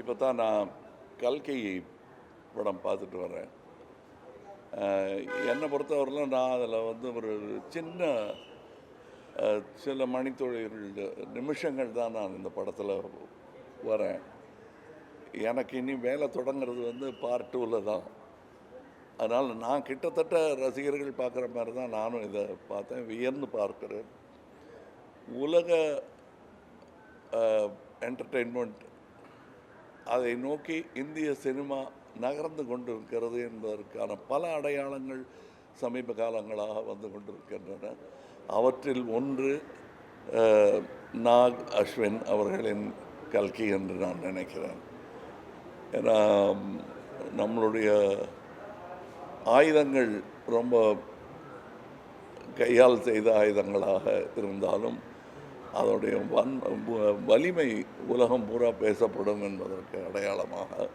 இப்போ தான் நான் கல்கையை படம் பார்த்துட்டு வரேன். என்னை பொறுத்தவரையிலும் நான் அதில் வந்து ஒரு சின்ன சில மணித்தொழில் நிமிஷங்கள் தான் நான் இந்த படத்தில் வரேன். எனக்கு இனி வேலை தொடங்குறது வந்து பார்ட் டூவில் தான். அதனால் நான் கிட்டத்தட்ட ரசிகர்கள் பார்க்குற மாதிரி தான் நானும் இதை பார்த்தேன் வியர்ந்து பார்க்குறேன். உலக என்டர்டெயின்மெண்ட் அதை நோக்கி இந்திய சினிமா நகர்ந்து கொண்டிருக்கிறது என்பதற்கான பல அடையாளங்கள் சமீப காலங்களாக வந்து கொண்டிருக்கின்றன. அவற்றில் ஒன்று நாக் அஸ்வின் அவர்களின் கல்கி என்று நான் நினைக்கிறேன். ஏன்னா நம்மளுடைய ஆயுதங்கள் ரொம்ப கையால் செய்த ஆயுதங்களாக இருந்தாலும் அதனுடைய வன் வ- வலிமை உலகம் பூரா பேசப்படும் என்பதற்கு அடையாளமாக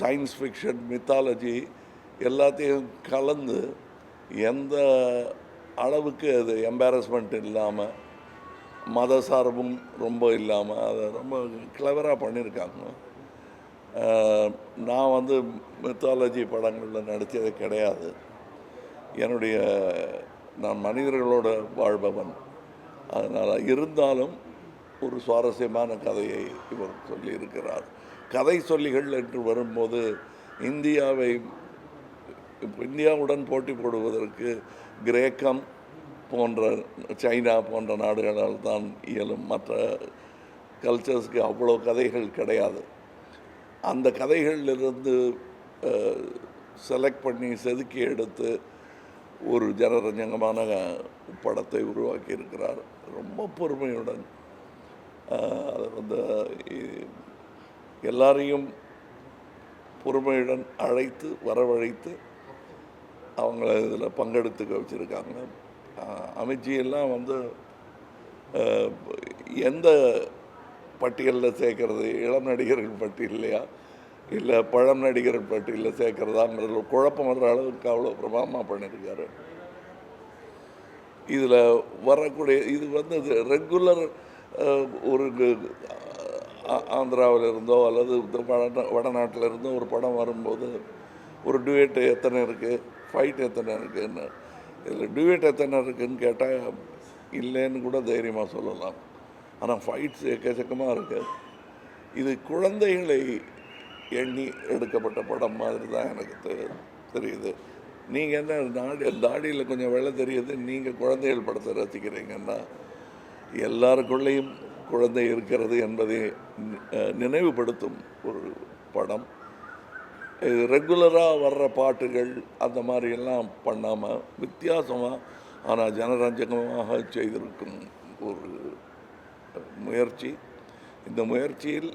சயின்ஸ் ஃபிக்ஷன் மித்தாலஜி எல்லாத்தையும் கலந்து எந்த அளவுக்கு அது எம்பாரஸ்மெண்ட் இல்லாமல் மத சார்பும் ரொம்ப இல்லாமல் அதை ரொம்ப கிளவராக பண்ணியிருக்காங்க. நான் வந்து மித்தாலஜி படங்களில் நடித்தது கிடையாது. என்னுடைய நான் மனிதர்களோட வாழ்பவன். அதனால் இருந்தாலும் ஒரு சுவாரஸ்யமான கதையை இவர் சொல்லியிருக்கிறார். கதை சொல்லிகள் என்று வரும்போது இந்தியாவை இந்தியாவுடன் போட்டி போடுவதற்கு கிரேக்கம் போன்ற சைனா போன்ற நாடுகளால் தான் இயலும். மற்ற கல்ச்சர்ஸ்க்கு அவ்வளோ கதைகள் கிடையாது. அந்த கதைகளிலிருந்து செலக்ட் பண்ணி செதுக்கி எடுத்து ஒரு ஜனரஞ்சகமான படத்தை உருவாக்கி இருக்கிறார் ரொம்ப பொறுமையுடன். அது வந்து எல்லாரையும் பொறுமையுடன் அழைத்து வரவழைத்து அவங்கள இதில் பங்கெடுத்துக்க வச்சுருக்காங்க. அமித்ஜியெல்லாம் வந்து எந்த பட்டியலில் சேர்க்கறது? இளம் நடிகர்கள் பட்டியலையா இல்லை பழம் நடிகர் பட்டியலில் சேர்க்கறதாங்கிறதுல குழப்பம் வர்ற அளவுக்கு அவ்வளோ பிரபாமா பண்ணியிருக்காரு. இதில் வரக்கூடிய இது வந்து ரெகுலர் ஒரு ஆந்திராவில் இருந்தோ அல்லது வட வடநாட்டில் இருந்தோ ஒரு படம் வரும்போது ஒரு டுவேட்டு எத்தனை இருக்குது ஃபைட் எத்தனை இருக்குதுன்னு இதில் டுவேட் எத்தனை இருக்குதுன்னு கேட்டால் இல்லைன்னு கூட தைரியமாக சொல்லலாம். ஆனால் ஃபைட்ஸ் எக்கச்சக்கமாக இருக்குது இது குழந்தைகளை எண்ணி எடுக்கப்பட்ட படம் மாதிரி தான் எனக்கு தெரியுது. நீங்கள் என்ன தாடி தாடியில் கொஞ்சம் வெள்ளை தெரியுது நீங்கள் குழந்தைகள் படத்தை ரசிக்கிறீங்கன்னா எல்லாருக்குள்ளேயும் குழந்தை இருக்கிறது என்பதை நினைவுபடுத்தும் ஒரு படம். இது ரெகுலராக வர்ற பாட்டுகள் அந்த மாதிரியெல்லாம் பண்ணாமல் வித்தியாசமாக ஆனால் ஜனரஞ்சகமாக செய்திருக்கும் ஒரு முயற்சி. இந்த முயற்சியில்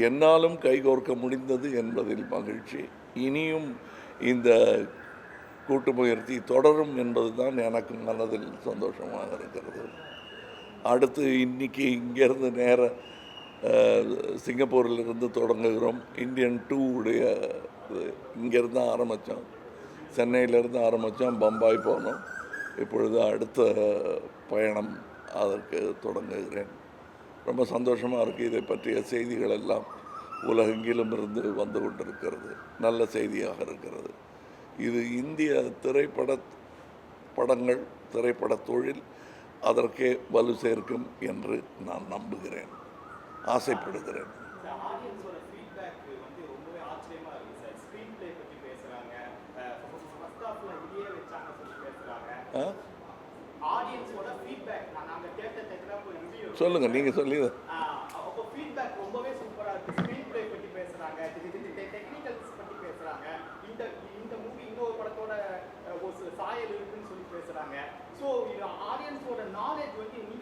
என்னாலும் கைகோர்க்க முடிந்தது என்பதில் மகிழ்ச்சி. இனியும் இந்த கூட்டு முயற்சி தொடரும் என்பது தான் எனக்கு மனதில் சந்தோஷமாக இருக்கிறது. அடுத்து இன்னைக்கு இங்கேருந்து நேர சிங்கப்பூரிலிருந்து தொடங்குகிறோம். இந்தியன் டூ உடைய இங்கேருந்து ஆரம்பித்தோம் சென்னையிலேருந்து ஆரம்பித்தோம் பம்பாய் போனோம். இப்பொழுது அடுத்த பயணம் அதற்கு தொடங்குகிறேன். ரொம்ப சந்தோஷமாக இருக்குது இதை பற்றிய செய்திகள் எல்லாம் உலகெங்கிலும் இருந்து வந்து கொண்டிருக்கிறது. நல்ல செய்தியாக இருக்கிறது. இது இந்திய திரைப்பட படங்கள் திரைப்பட தொழில் அதற்கே வலு சேர்க்கும் என்று நான் நம்புகிறேன். ஆசைப்படுகிறேன்.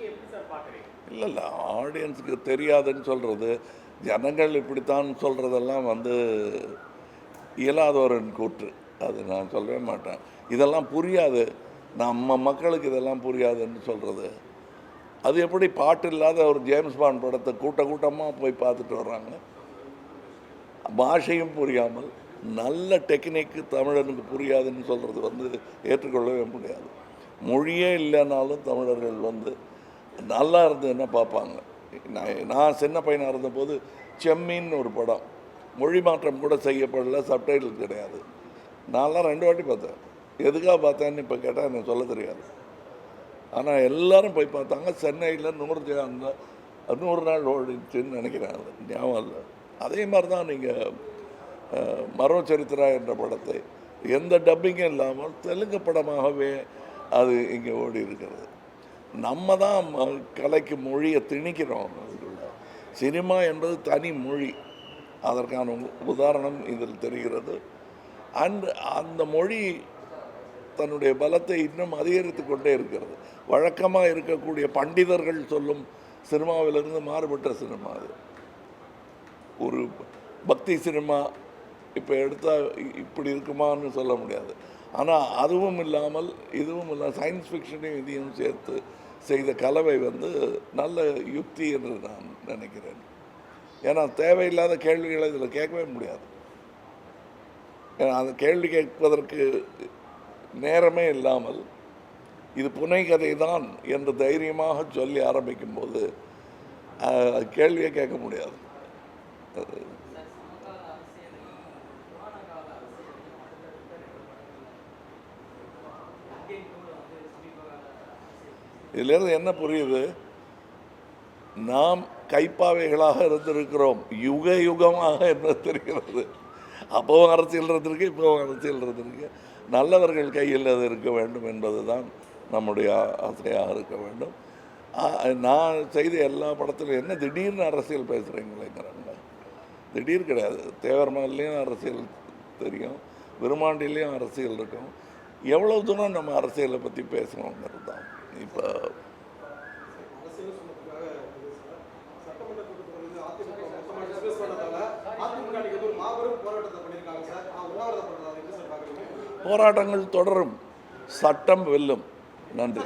எப்படி சார் பாக்குறீங்க? இல்லை இல்லை ஆடியன்ஸுக்கு தெரியாதுன்னு சொல்கிறது ஜனங்கள் இப்படித்தான் சொல்கிறதெல்லாம் வந்து இயலாதவரின் கூற்று. அது நான் சொல்லவே மாட்டேன். இதெல்லாம் புரியாது. நம்ம மக்களுக்கு இதெல்லாம் புரியாதுன்னு சொல்கிறது அது எப்படி பாட்டு இல்லாத ஒரு ஜேம்ஸ் பாண்ட் படத்தை கூட்ட கூட்டமாக போய் பார்த்துட்டு வர்றாங்க? பாஷையும் புரியாமல் நல்ல டெக்னிக்கு தமிழனுக்கு புரியாதுன்னு சொல்கிறது வந்து ஏற்றுக்கொள்ளவே முடியாது. மொழியே இல்லைனாலும் தமிழர்கள் வந்து நல்லா இருந்ததுன்னா பார்ப்பாங்க? நான் நான் சின்ன பையனாக இருந்தபோது செம்மீன் ஒரு படம். மொழி மாற்றம் கூட செய்யப்படல சப்டைட்டில் கிடையாது. நான்லாம் ரெண்டு வாட்டி பார்த்தேன். எதுக்காக பார்த்தேன்னு இப்போ கேட்டால் எனக்கு சொல்ல தெரியாது. ஆனால் எல்லாரும் போய் பார்த்தாங்க. சென்னையில் நூறு அந்த நூறு நாள் ஓடிச்சுன்னு நினைக்கிறேன் அது. ஞாபகம் இல்லை. அதே மாதிரி தான் நீங்கள் மரோ சரித்திரா என்ற படத்தை எந்த டப்பிங்கும் இல்லாமல் தெலுங்கு படமாகவே அது இங்கே ஓடி இருக்கிறது நம்ம தான் ம- கலைக்கு மொழியை திணிக்கிறோம் அதுக்குள்ள சினிமா என்பது தனி மொழி. அதற்கான உ- உதாரணம் இதில் தெரிகிறது. அண்ட் அந்த மொழி தன்னுடைய பலத்தை இன்னும் அதிகரித்து கொண்டே இருக்கிறது. வழக்கமாக இருக்கக்கூடிய பண்டிதர்கள் சொல்லும் சினிமாவிலிருந்து மாறுபட்ட சினிமா அது. ஒரு பக்தி சினிமா இப்போ எடுத்தால் இப்படி இருக்குமான்னு சொல்ல முடியாது. ஆனால் அதுவும் இல்லாமல் இதுவும் இல்லாமல் சயின்ஸ் ஃபிக்ஷனையும் இதையும் சேர்த்து செய்த கலவை வந்து நல்ல யுக்தி என்று நான் நினைக்கிறேன். ஏன்னா தேவையில்லாத கேள்விகளை இதில் கேட்கவே முடியாது. ஏன்னா அந்த கேள்வி கேட்பதற்கு நேரமே இல்லாமல் இது புனைகதை தான் என்று தைரியமாக சொல்லி ஆரம்பிக்கும்போது அஹ், கேட்க முடியாது. இதிலிருந்து என்ன புரியுது? நாம் கைப்பாவைகளாக இருந்திருக்கிறோம். யுக யுகமாக என்ன தெரிகிறது? அப்பவும் அரசியல் இருந்திருக்கு இப்போவும் அரசியல் இருந்திருக்கு. நல்லவர்கள் கையில் அது இருக்க வேண்டும் என்பது தான் நம்முடைய ஆசையாக இருக்க வேண்டும். நான் செய்த எல்லா படத்திலும் என்ன திடீர்னு அரசியல் பேசுகிறீங்களேங்கிறாங்க திடீர் கிடையாது. தேவர்மல்லையும் அரசியல் தெரியும் விருமாண்டிலையும் அரசியல் இருக்கும். எவ்வளோ தூரம் நம்ம அரசியலை பற்றி பேசணுங்கிறது தான். இப்போ போராட்டங்கள் தொடரும். சட்டம் வெல்லும். நன்றி.